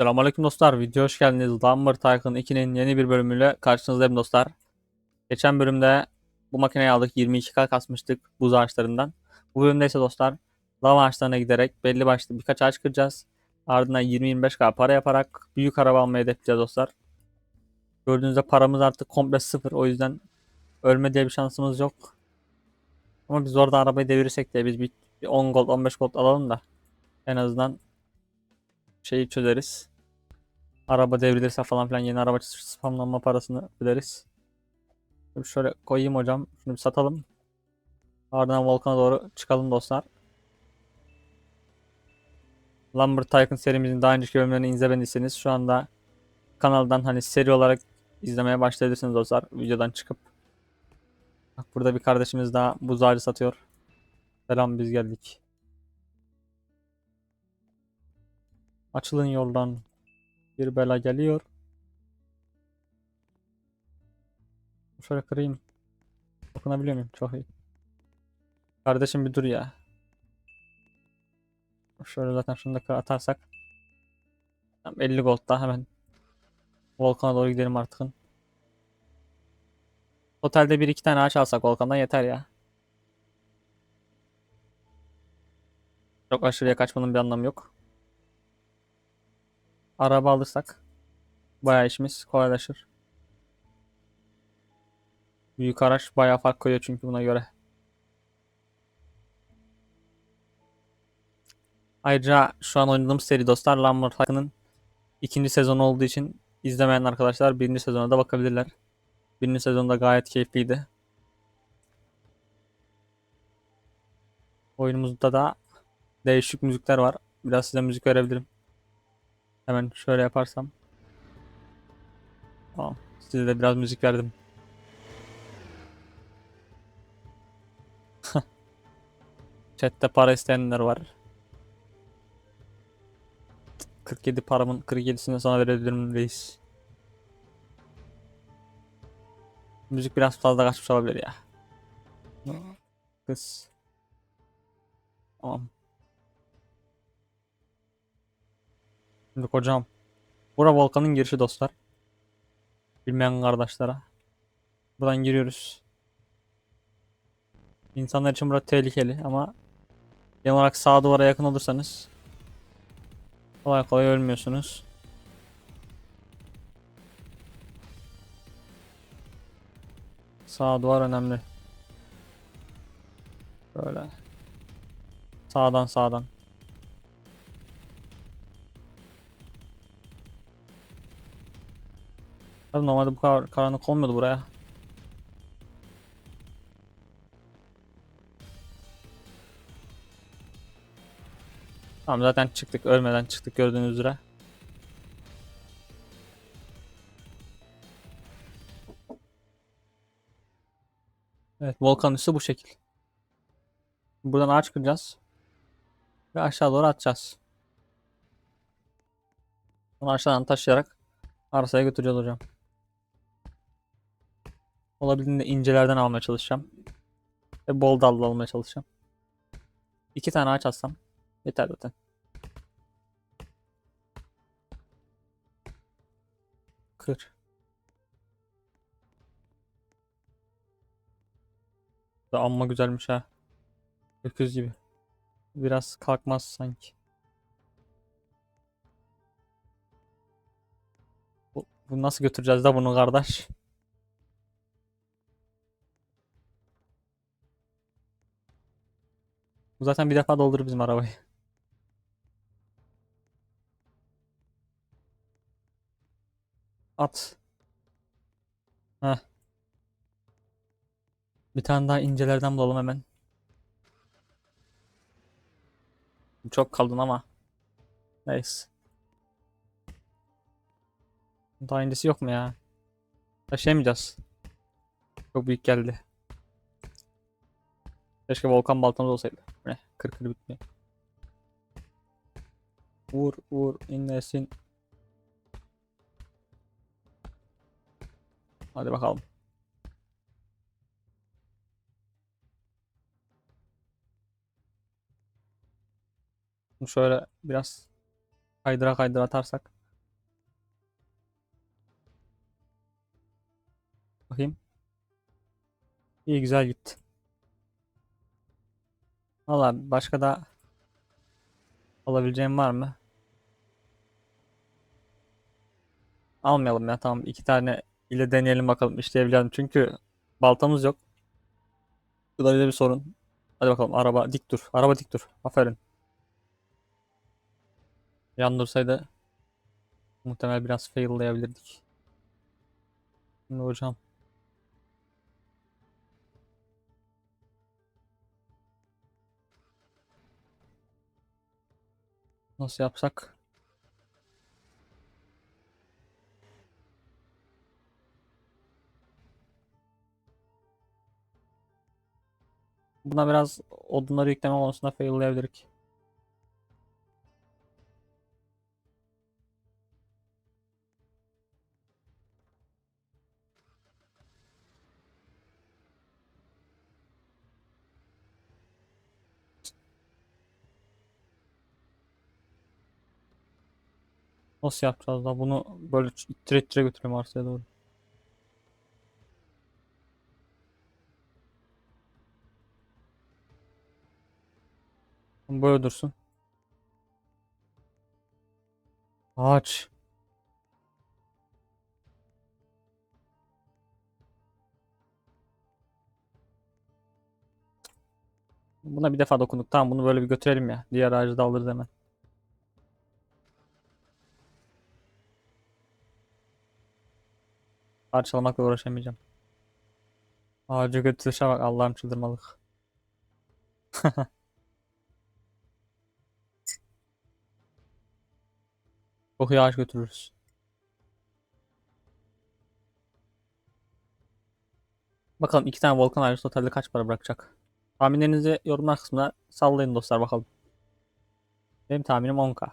Selamünaleyküm dostlar. Video hoş geldiniz. Lumber Tycoon 2'nin yeni bir bölümüyle karşınızdayım dostlar. Geçen bölümde bu makineyi aldık. 22k kasmıştık buz ağaçlarından. Bu bölümde ise dostlar lava ağaçlarına giderek belli başlı birkaç ağaç kıracağız. Ardından 20-25k para yaparak büyük araba almayı hedefleyeceğiz dostlar. Gördüğünüzde paramız artık komple sıfır. O yüzden ölme diye bir şansımız yok. Ama biz orada arabayı devirirsek de biz bir 10 gold 15 gold alalım da en azından şeyi çözeriz. Araba devrilirse falan filan yeni araba spamlanma parasını öderiz. Şöyle koyayım hocam. Şunu bir satalım. Ardından Volkan'a doğru çıkalım dostlar. Lumber Tycoon serimizin daha önceki bölümlerini izlemediyseniz şu anda kanaldan hani seri olarak izlemeye başlayabilirsiniz dostlar. Videodan çıkıp. Bak burada bir kardeşimiz daha buz ağacı satıyor. Selam biz geldik. Açılın yoldan. Bir bela geliyor. Şöyle kırayım. Dokunabiliyor muyum? Çok iyi. Kardeşim bir dur ya. Şöyle zaten şunu da atarsak. Tamam, 50 gold daha hemen. Volkan'a doğru gidelim artık. Totalde bir iki tane ağaç alsak Volkan'dan yeter ya. Çok aşırıya kaçmanın bir anlamı yok. Araba alırsak bayağı işimiz kolaylaşır. Büyük araç bayağı fark koyuyor çünkü buna göre. Ayrıca şu an oynadığım seri dostlar Lumber Tycoon'ın ikinci sezonu olduğu için izlemeyen arkadaşlar birinci sezona da bakabilirler. Birinci sezonda gayet keyifliydi. Oyunumuzda da değişik müzikler var. Biraz size müzik verebilirim. Hemen şöyle yaparsam. Tamam. Size de biraz müzik verdim. Chat'te para isteyenler var. 47 paramın 47'sini sana verebilirim reis. Müzik biraz fazla kaçmış olabilir ya. Kız. Tamam. Şimdi hocam. Bura volkanın girişi dostlar. Bilmeyen kardeşlere. Buradan giriyoruz. İnsanlar için burası tehlikeli ama genel olarak sağ duvara yakın olursanız kolay kolay ölmüyorsunuz. Sağ duvar önemli. Böyle. Sağdan sağdan. Tabii normalde bu kadar karanlık olmuyordu buraya. Tamam zaten çıktık ölmeden çıktık gördüğünüz üzere. Evet volkan üstü bu şekil. Buradan ağaç kıracağız. Ve aşağı doğru atacağız. Bunu aşağıdan taşıyarak arsaya götüreceğiz hocam. Olabildiğince incelerden almaya çalışacağım. Ve bol dallı almaya çalışacağım. İki tane ağaç alsam yeter zaten. Kır. Da amma güzelmiş ha. Öküz gibi. Biraz kalkmaz sanki. Bu, bu nasıl götüreceğiz da bunu kardeş? Zaten bir defa doldurur bizim arabayı. At. Heh. Bir tane daha incelerden bulalım hemen. Çok kaldın ama. Neyse. Daha incesi yok mu ya? Taşıyamayacağız. Çok büyük geldi. Keşke volkan baltamız olsaydı. Ne? Kır kır bitmiyor. Vur vur inlesin. Hadi bakalım. Bunu şöyle biraz kaydıra kaydıra atarsak. Bakayım. İyi güzel gitti. Valla başka da alabileceğim var mı? Almayalım ya tamam iki tane ile deneyelim bakalım işleyebilelim çünkü baltamız yok. Bu da bir sorun. Hadi bakalım araba dik dur. Araba dik dur. Aferin. Yan dursaydı muhtemel biraz faillayabilirdik. Şimdi hocam. Nasıl yapsak? Buna biraz odunları yükleme konusunda faillayabilirik. Nasıl yapacağız da bunu böyle ittire ittire götüreyim arsaya doğru. Böyle dursun. Ağaç. Buna bir defa dokunduk. Tamam bunu böyle bir götürelim ya. Diğer ağacı da alırız hemen. Parçalamakla uğraşamayacağım. Ağacı götürüşe bak Allah'ım çıldırmalık. Çok ağaç götürürüz. Bakalım iki tane volkan ağacı totalde kaç para bırakacak? Tahminlerinizi yorumlar kısmına sallayın dostlar bakalım. Benim tahminim 10k.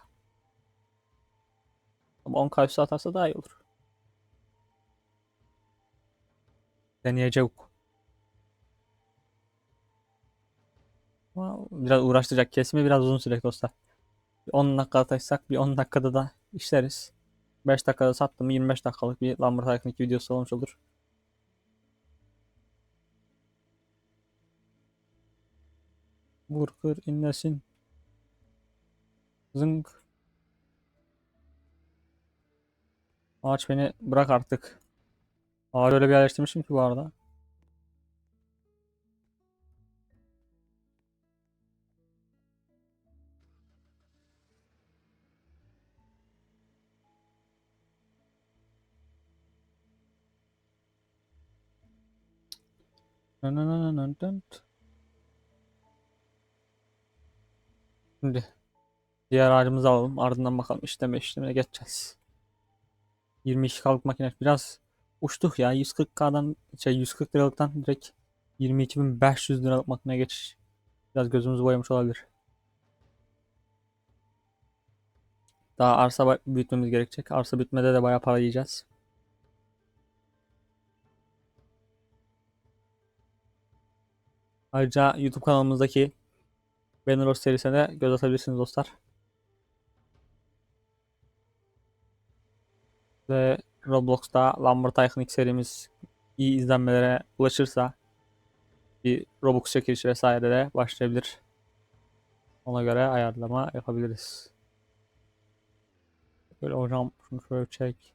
Ama 10k üstü atarsa daha iyi olur. Deneyecek. Biraz uğraştıracak. Kesimi biraz uzun sürecek dostlar. Bir 10 dakika taşsak bir 10 dakikada da işleriz. 5 dakikada sattım 25 dakikalık bir Lambert Tycoon 2 videosu olmuş olur. Vur kır inlesin. Zınk. Ağaç beni bırak artık. Ağaç öyle bir yerleştirmişim ki bu arada. Şimdi diğer ağacımızı alalım. Ardından bakalım işleme işlemine geçeceğiz. 22 kalık makine biraz uçtuk ya. 140k'dan şey 140 liralıktan direkt 22.500 liralık makineye geçiş. Biraz gözümüzü boyamış olabilir. Daha arsa büyütmemiz gerekecek. Arsa büyütmede de bayağı para yiyeceğiz. Ayrıca YouTube kanalımızdaki Bannerlord serisine göz atabilirsiniz dostlar. Ve Roblox'ta Tycoon X serimiz iyi izlenmelere ulaşırsa bir Robux çekilişi vesaire de başlayabilir. Ona göre ayarlama yapabiliriz. Böyle hocam şunu şöyle çek.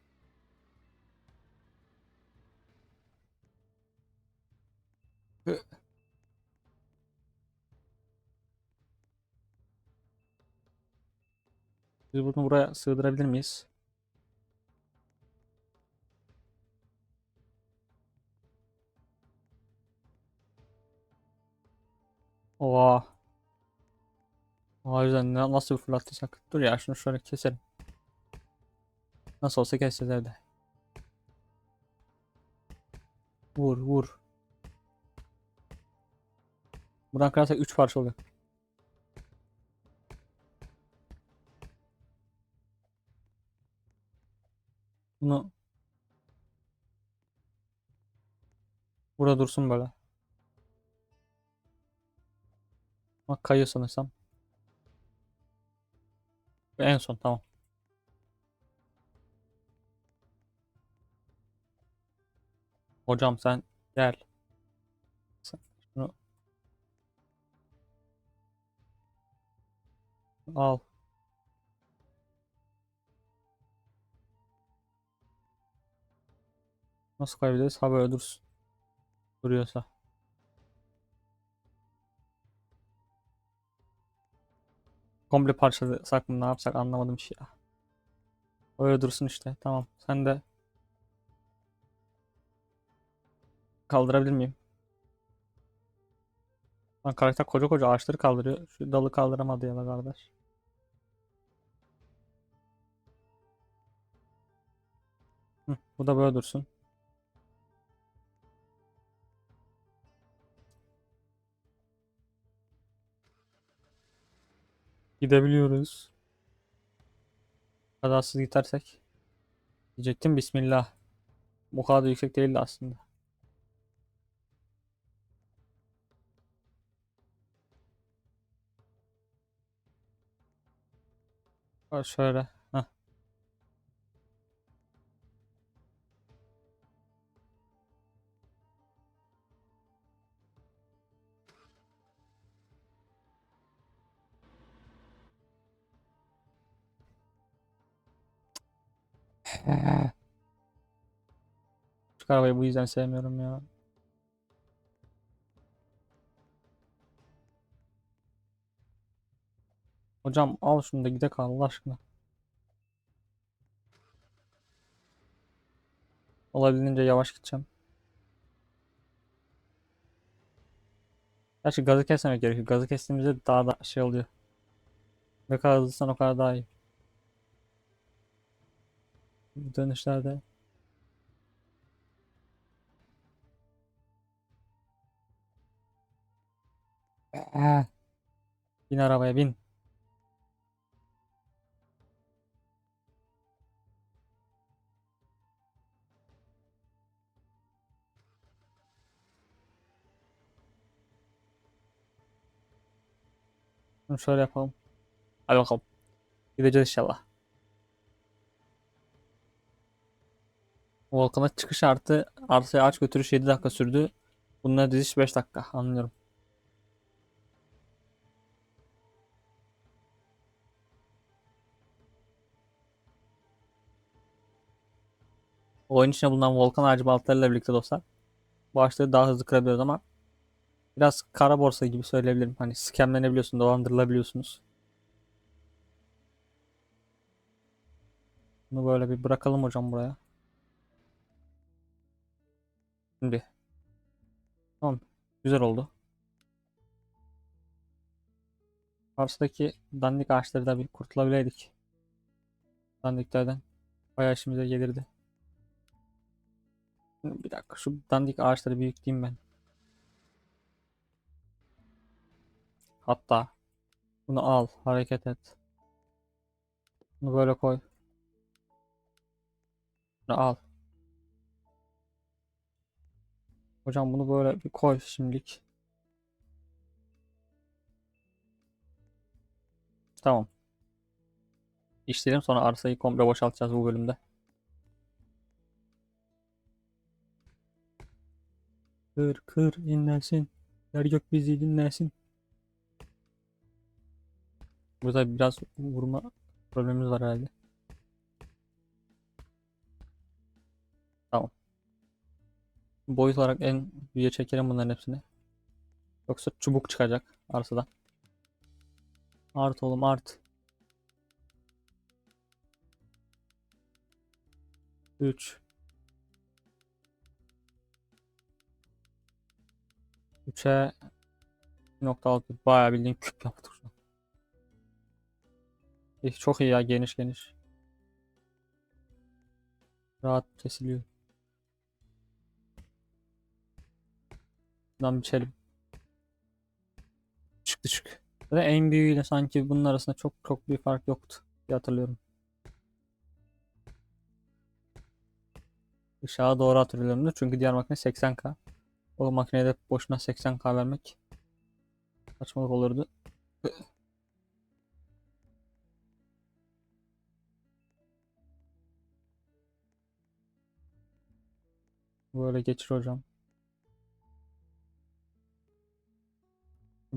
Biz bunu buraya sığdırabilir miyiz? Oha. O yüzden na- nasıl bir fırlattıysak. Dur ya şunu şöyle keselim. Nasıl olsa keseceğiz evde. Vur vur. Buradan kırarsak 3 parça oluyor. Bunu burada dursun böyle. Ama kayıyor sanırsam. En son tamam. Hocam sen gel. Sen şunu al. Nasıl kaybederiz? Haber öldürürsün. Duruyorsa. Komple parçalasak mı ne yapsak anlamadım şey ya. Öyle dursun işte. Tamam. Sen de kaldırabilir miyim? Lan karakter koca koca ağaçları kaldırıyor. Şu dalı kaldıramadı ya kardeş. Hı, bu da böyle dursun. Gidebiliyoruz. Kazasız gidersek. Diyecektim Bismillah. Bu kadar da yüksek değildi aslında. Şöyle. Arabayı bu yüzden sevmiyorum ya. Hocam al şunu da gidek Allah aşkına. Olabildiğince yavaş gideceğim. Gerçi gazı kesmemek gerekiyor. Gazı kestiğimizde daha da şey oluyor. Ne kadar hızlıysan o kadar daha iyi. Dönüşlerde. Aa. Bin arabaya bin. Şunu şöyle yapalım. Hadi bakalım. Gideceğiz inşallah. Volkan'a çıkış artı arsaya ağaç götürüş 7 dakika sürdü. Bununla diziş 5 dakika. Anlıyorum. Oyun içinde bulunan volkan ağacı baltalarıyla birlikte dostlar. Bu ağaçları daha hızlı kırabiliyoruz ama biraz kara borsa gibi söyleyebilirim. Hani scamlenebiliyorsun, dolandırılabiliyorsunuz. Bunu böyle bir bırakalım hocam buraya. Şimdi. Tamam. Güzel oldu. Karşıdaki dandik ağaçları da bir kurtulabileydik. Dandiklerden. Bayağı işimize gelirdi. Bir dakika şu dandik ağaçları büyüteyim ben. Hatta bunu al, hareket et. Bunu böyle koy. Bunu al. Hocam bunu böyle bir koy şimdilik. Tamam. İşleyelim sonra arsayı komple boşaltacağız bu bölümde. Kır kır inlesin. Yer gök bizi dinlesin. Burada biraz vurma problemimiz var herhalde. Tamam. Boyut olarak en büyüğe çekelim bunların hepsini. Yoksa çubuk çıkacak arsadan. Art oğlum art. 3 3'e 1.6 bayağı bildiğin küp yaptık şu an. İyi, çok iyi ya geniş geniş. Rahat kesiliyor. Buradan biçelim. Çıktı çık. Ve en büyüğüyle sanki bunun arasında çok çok bir fark yoktu diye hatırlıyorum. Işığa doğru hatırlıyorum da çünkü diğer makine 80k. O makineye de boşuna 80k vermek saçmalık olurdu. Böyle geçir hocam.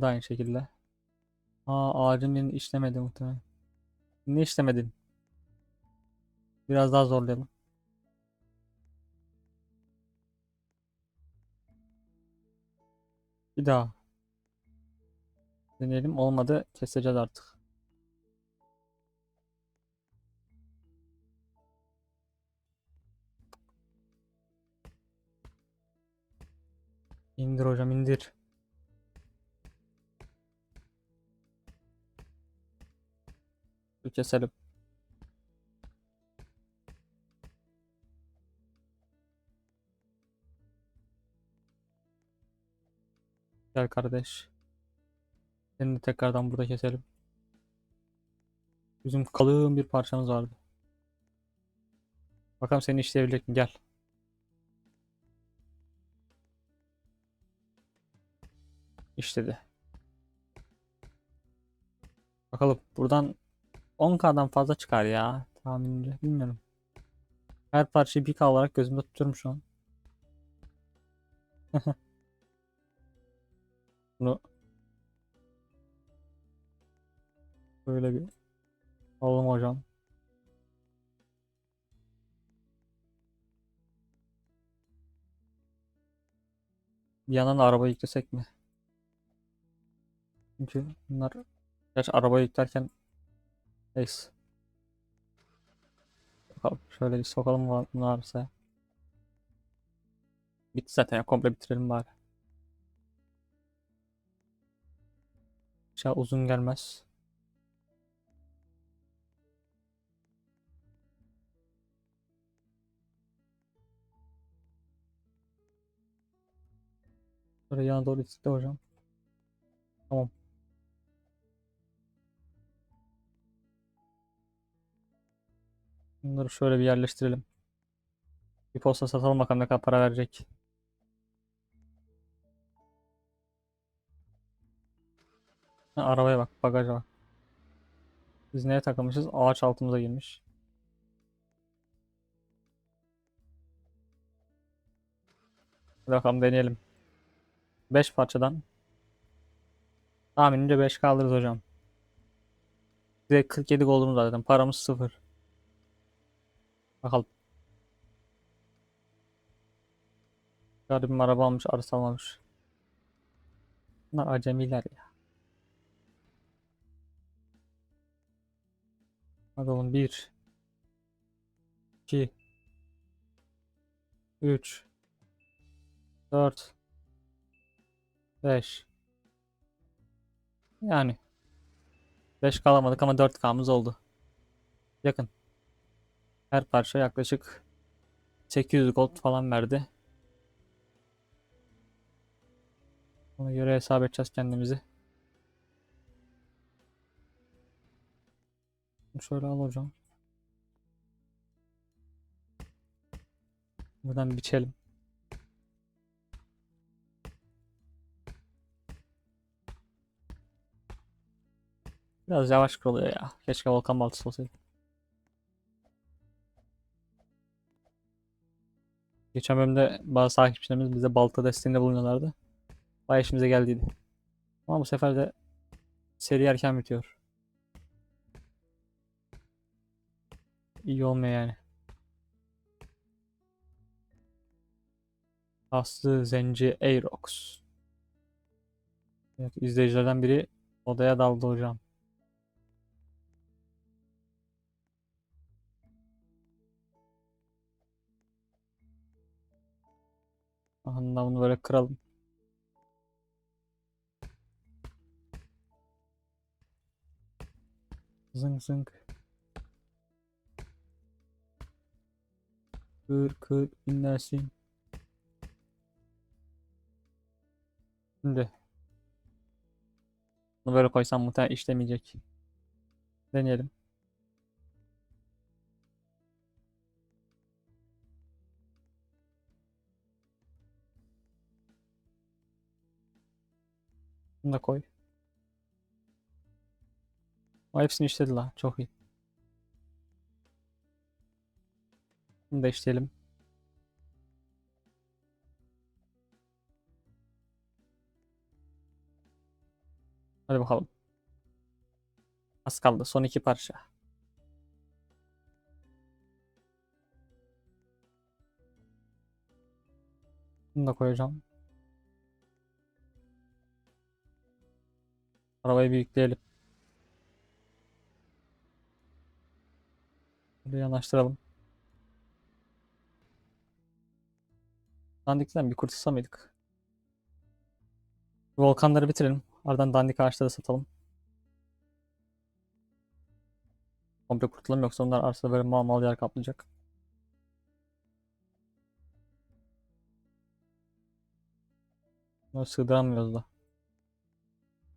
Da aynı şekilde. Aa ağacın birini işlemedi muhtemelen. Ne işlemedin? Biraz daha zorlayalım. Bir daha. Deneyelim. Olmadı. Keseceğiz artık. İndir hocam indir. Keselim. Gel kardeş. Seni tekrardan burada keselim. Bizim kalın bir parçamız vardı. Bakalım seni işleyebilecek mi? Gel. İşledi. Bakalım buradan 10K'dan fazla çıkar ya tahminimce. Bilmiyorum. Her parçayı 1K olarak gözümde tutuyorum şu an. Bunu böyle bir alalım hocam. Bir yandan da araba yüklesek mi? Çünkü bunlar Gerçi araba yüklerken Neyse. Şöyle bir sokalım varsa. Bitti zaten ya komple bitirelim bari. Şey uzun gelmez. Böyle yana doğru itikle hocam. Tamam. Bunları şöyle bir yerleştirelim. Bir posta satalım bakalım ne kadar para verecek. Ha, arabaya bak, bagaja bak. Biz neye takılmışız? Ağaç altımıza girmiş. Hadi bakalım deneyelim. 5 parçadan. Tahminimce 5 kaldırırız hocam. Bize 47 gold'umuz zaten. Paramız sıfır. Bakalım. Garibim araba almış, arsa almamış. Bunlar acemiler ya. Oğlum 1 2 3 4 5 Yani 5 kalamadık ama 4K'mız oldu. Yakın. Her parça yaklaşık 800 gold falan verdi. Ona göre hesap edeceğiz kendimizi. Şöyle al hocam. Buradan biçelim. Biraz yavaş kırılıyor ya. Keşke volkan baltası olsaydı. Geçen bölümde bazı takipçilerimiz bize balta desteğinde bulunuyorlardı. Bayağı işimize geldiydi. Ama bu sefer de seri erken bitiyor. İyi olmuyor yani. Aslı Zenci Aerox. Evet, izleyicilerden biri odaya daldı hocam. Bunu böyle kıralım. Zınk zınk. Kır kır inlersin. Şimdi. Bunu böyle koysam muhtemelen işlemeyecek. Deneyelim. Bunu da koy. O hepsini işledi la. Çok iyi. Bunu da işleyelim. Hadi bakalım. Az kaldı. Son iki parça. Bunu da koyacağım. Arabayı bir yükleyelim. Buraya yanaştıralım. Dandikten bir kurtulsa mıydık? Volkanları bitirelim. Ardından dandik ağaçları satalım. Komple kurtulalım yoksa onlar arsada böyle mal mal yer kaplayacak. Bunu sığdıramıyoruz da.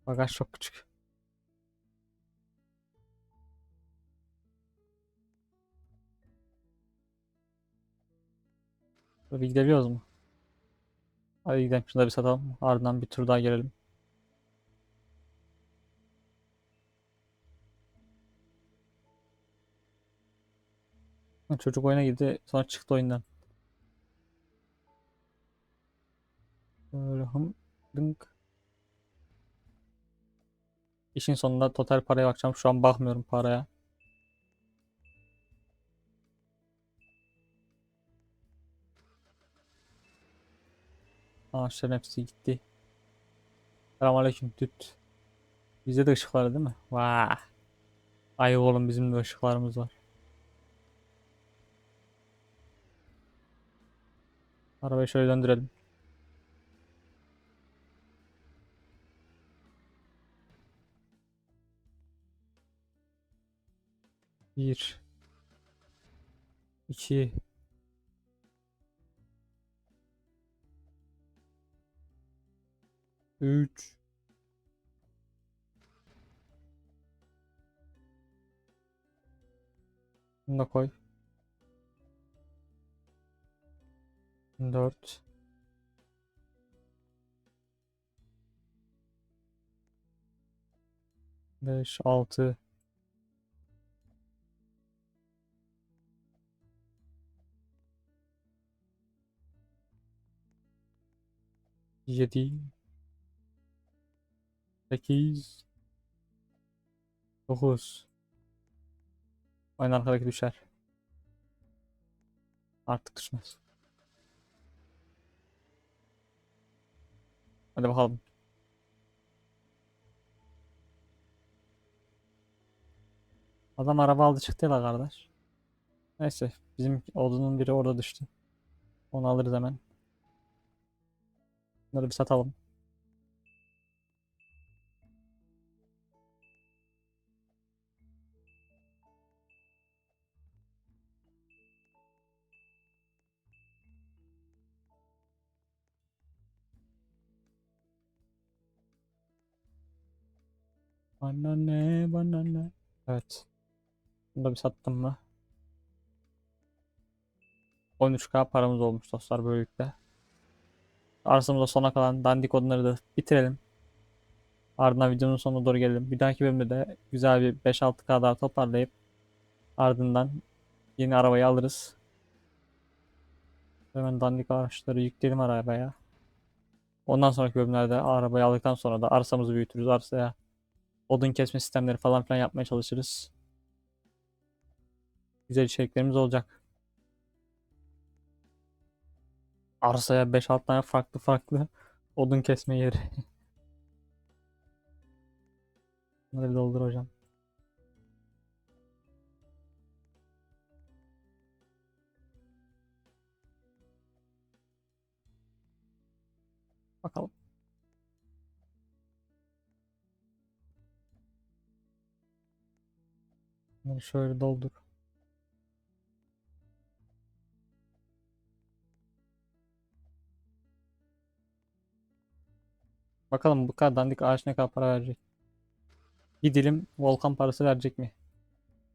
Bagaj çok küçük. Böyle gidebiliyoruz mu? Hadi gidelim da bir satalım. Ardından bir tur daha gelelim. Çocuk oyuna girdi sonra çıktı oyundan. Böyle hım. İşin sonunda total paraya bakacağım. Şu an bakmıyorum paraya. Ağaçların hepsi gitti. Selamünaleyküm düt. Bizde de ışık değil mi? Vah. Ay oğlum bizim de ışıklarımız var. Arabayı şöyle döndürelim. Bir. iki, Üç. Bunu da koy. Dört. Beş, altı. Yedi. Sekiz. Dokuz. Aynı arkadaki düşer. Artık düşmez. Hadi bakalım. Adam araba aldı çıktı la kardeş. Neyse bizim odunun biri orada düştü. Onu alırız hemen. Bunları bir satalım. Bana ne bana ne. Evet. Bunu da bir sattım mı? 13k paramız olmuş dostlar böylelikle. Arsamızda sona kalan dandik odunları da bitirelim. Ardından videonun sonuna doğru gelelim. Bir dahaki bölümde de güzel bir 5-6k daha toparlayıp ardından yeni arabayı alırız. Hemen dandik araçları yükleyelim arabaya. Ondan sonraki bölümlerde arabayı aldıktan sonra da arsamızı büyütürüz. Arsaya odun kesme sistemleri falan filan yapmaya çalışırız. Güzel içeriklerimiz olacak. Arsaya 5-6 tane farklı farklı odun kesme yeri. Bunları doldur hocam. Bakalım. Bunları şöyle doldur. Bakalım bu kadar dandik ağaç ne kadar para verecek. Bir dilim volkan parası verecek mi?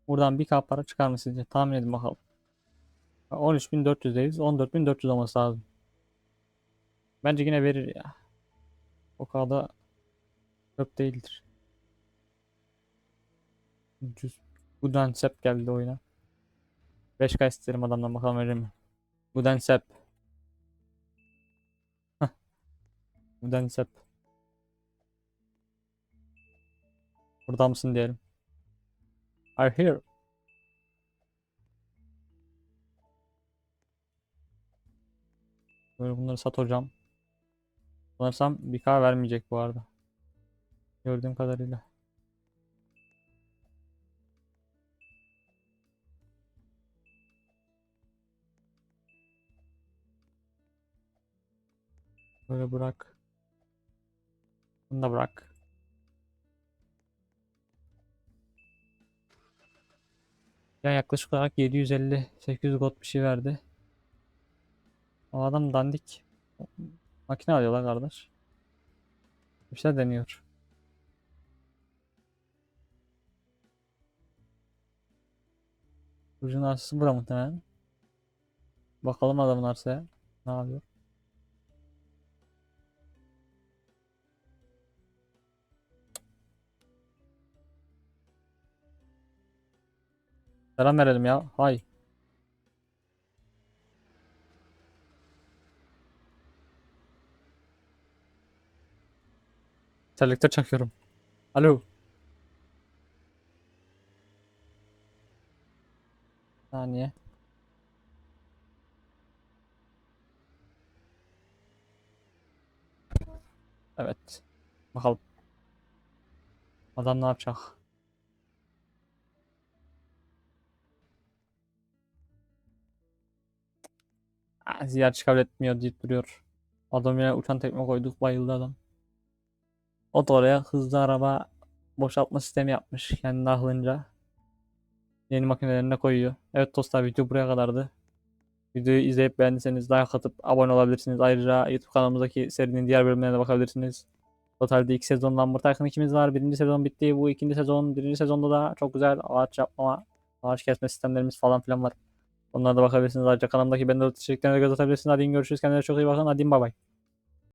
Buradan bir k para çıkar mı sizce? Tahmin edin bakalım. 13.400'deyiz. 14.400 olması lazım. Bence yine verir ya. O kadar da çöp değildir. Ucuz. Guden Sepp geldi oyuna. 5k isterim adamdan bakalım verir mi? Guden Sepp. Guden Sepp. Burada mısın diyelim. are here. Böyle bunları sat hocam. Sanırsam bir k vermeyecek bu arada. Gördüğüm kadarıyla. Böyle bırak. Bunu da bırak. Ya yaklaşık olarak 750-800 got bir şey verdi. O adam dandik. Makine alıyorlar kardeş. Bir şeyler deniyor. Burcun arsası bura muhtemelen. Bakalım adamın arsaya. Ne yapıyor? Selam verelim ya. Hay. Selektör çakıyorum. Alo. Saniye. Evet. Bakalım. Adam ne yapacak? Aa, ziyaretçi kabul etmiyor deyip duruyor. Adam yine uçan tekme koyduk bayıldı adam. O da oraya hızlı araba boşaltma sistemi yapmış kendi aklınca. Yeni makinelerine koyuyor. Evet dostlar video buraya kadardı. Videoyu izleyip beğendiyseniz like atıp abone olabilirsiniz. Ayrıca YouTube kanalımızdaki serinin diğer bölümlerine de bakabilirsiniz. Totalde iki sezon Lambert Tycoon ikimiz var. Birinci sezon bitti. Bu ikinci sezon. Birinci sezonda da çok güzel ağaç yapma, ağaç kesme sistemlerimiz falan filan var. Onlara da bakabilirsiniz. Ayrıca kanalımdaki bende içeriklerine de göz atabilirsiniz. Hadi görüşürüz. Kendinize çok iyi bakın. Hadi bay bay.